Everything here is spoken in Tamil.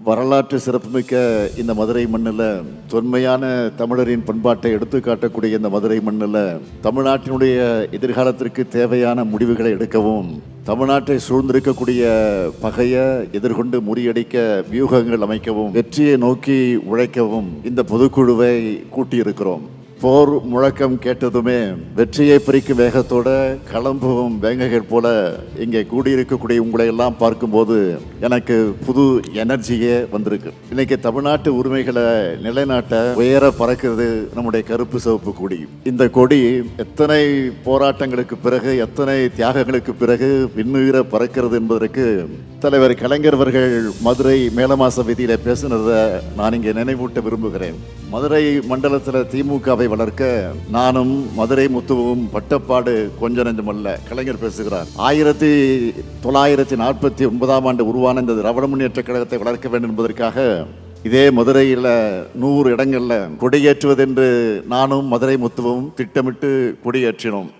வரலாற்று சிறப்புமிக்க இந்த மதுரை மண்ணில் தொன்மையான தமிழரின் பண்பாட்டை எடுத்து காட்டக்கூடிய இந்த மதுரை மண்ணில் தமிழ்நாட்டினுடைய எதிர்காலத்திற்கு தேவையான முடிவுகளை எடுக்கவும் தமிழ்நாட்டை சூழ்ந்திருக்கக்கூடிய பகையை எதிர்கொண்டு முறியடிக்க வியூகங்கள் அமைக்கவும் வெற்றியை நோக்கி உழைக்கவும் இந்த பொதுக்குழுவை கூட்டியிருக்கிறோம். போர் முழக்கம் கேட்டதுமே வெற்றியை பிரிக்கும் வேகத்தோட கிளம்பும் வேங்கைகள் போல இங்கே கூடியிருக்கக்கூடிய உங்களை எல்லாம் பார்க்கும்போது எனக்கு புது எனர்ஜியே வந்திருக்கு. இன்னைக்கு தமிழ்நாட்டு உரிமைகளை நிலைநாட்ட உயர பறக்கிறது நம்முடைய கருப்பு சிவப்பு கொடி. இந்த கொடி எத்தனை போராட்டங்களுக்கு பிறகு எத்தனை தியாகங்களுக்கு பிறகு விண்ணுயிர பறக்கிறது என்பதற்கு தலைவர் கலைஞர்வர்கள் மதுரை மேலமாச விதியில பேசினதை நான் இங்கே நினைவூட்ட விரும்புகிறேன். மதுரை மண்டலத்தில் திமுகவை வளர்க்க நானும் மதுரை முத்துவும் பட்டப்பாடு கொஞ்ச நெஞ்சமல்ல கலைஞர் பேசுகிறார். ஆயிரத்தி தொள்ளாயிரத்தி நாற்பத்தி ஒன்பதாம் ஆண்டு உருவான இந்த திராவிட முன்னேற்ற கழகத்தை வளர்க்க வேண்டும் என்பதற்காக இதே மதுரையில் நூறு இடங்களில் கொடியேற்றுவதென்று நானும் மதுரை முத்துவும் திட்டமிட்டு கொடியேற்றினோம்.